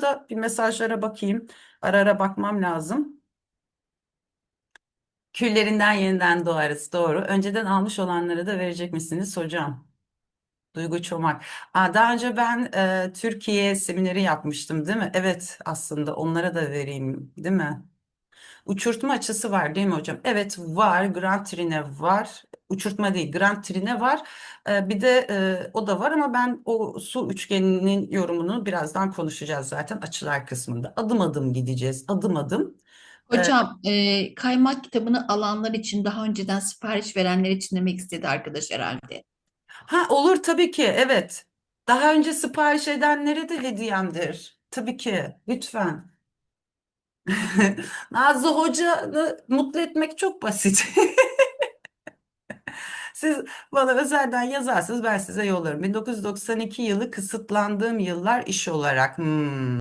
sırada bir mesajlara bakayım. Ara ara bakmam lazım. Küllerinden yeniden doğarız. Doğru. Önceden almış olanlara da verecek misiniz hocam? Duygu Çomak. Aa, daha önce ben e, Türkiye semineri yapmıştım, değil mi? Evet, aslında onlara da vereyim, değil mi? Uçurtma açısı var, değil mi hocam? Evet, var. Grand Trine var. Uçurtma değil, Grand Trine var. E, bir de e, o da var ama ben o su üçgeninin yorumunu birazdan konuşacağız zaten açılar kısmında. Adım adım gideceğiz, adım adım. Hocam, e, kaymak kitabını alanlar için daha önceden sipariş verenler için demek istedi arkadaş herhalde. Ha olur tabii ki evet. Daha önce sipariş edenlere de hediyemdir. Tabii ki lütfen. Nazlı Hoca'nı mutlu etmek çok basit. Siz bana özelden yazarsınız ben size yollarım. 1992 yılı kısıtlandığım yıllar iş olarak. Hmm.